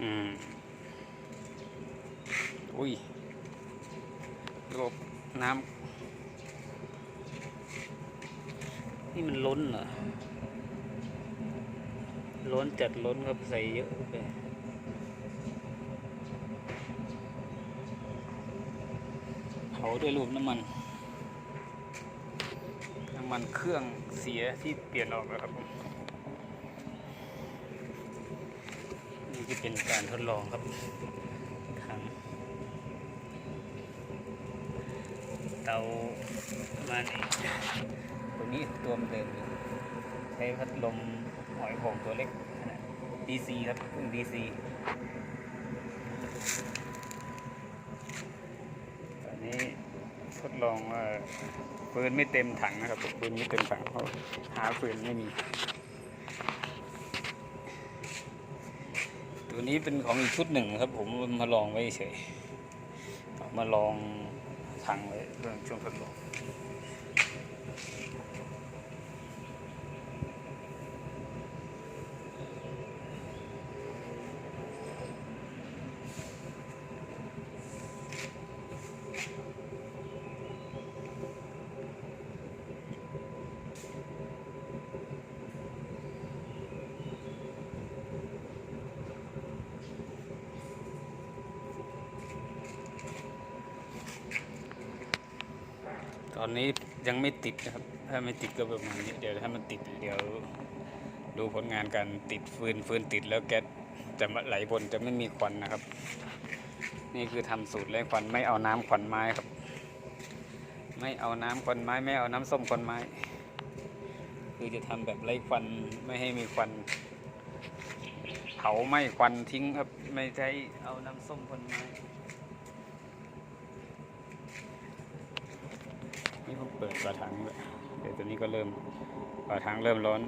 อืม อุ้ยระบบน้ำ นี่มันล้นเหรอ ล้นจัดล้นครับใส่เยอะไปเผาด้วยรูปน้ำมัน น้ำมันเครื่องเสียที่เปลี่ยนออกแล้วครับผม นี่เป็นการทดลองครับถังเตามานี้ตัวนี้ตัวมันเดิมใช้พัดลมหอยโข่งตัวเล็กนาด DC ครับเครื่อง DC ตอนนี้ทดลองว่าฟืนไม่เต็มถังนะครับฟืนไม่เต็มถังเพราะหาฟืนไม่มี ตัวนี้เป็นของอีกชุดหนึ่งครับ ผมมาลองไว้เฉยมาลองถังไว้เรื่องช่วงทดลอง ตอนนี้ยังไม่ติดนะครับ ถ้าไม่ติดก็ประมาณนี้ เดี๋ยวถ้ามันติดเดี๋ยวดูผลงานการติดฟืนฟืนติดแล้วแก๊สจะไหลบนจะไม่มีควันนะครับ นี่คือทำสูตรไล่ควันไม่เอาน้ำควันไม้ครับ ไม่เอาน้ำควันไม้ ไม่เอาน้ำส้มควันไม้ คือจะทำแบบไล่ควันไม่ให้มีควัน เผาไม้ควันทิ้งครับ ไม่ใช้เอาน้ำส้มควันไม้ เปิดฝาถังเลยเดี๋ยวตัวนี้ก็เริ่มฝาถังเริ่มร้อน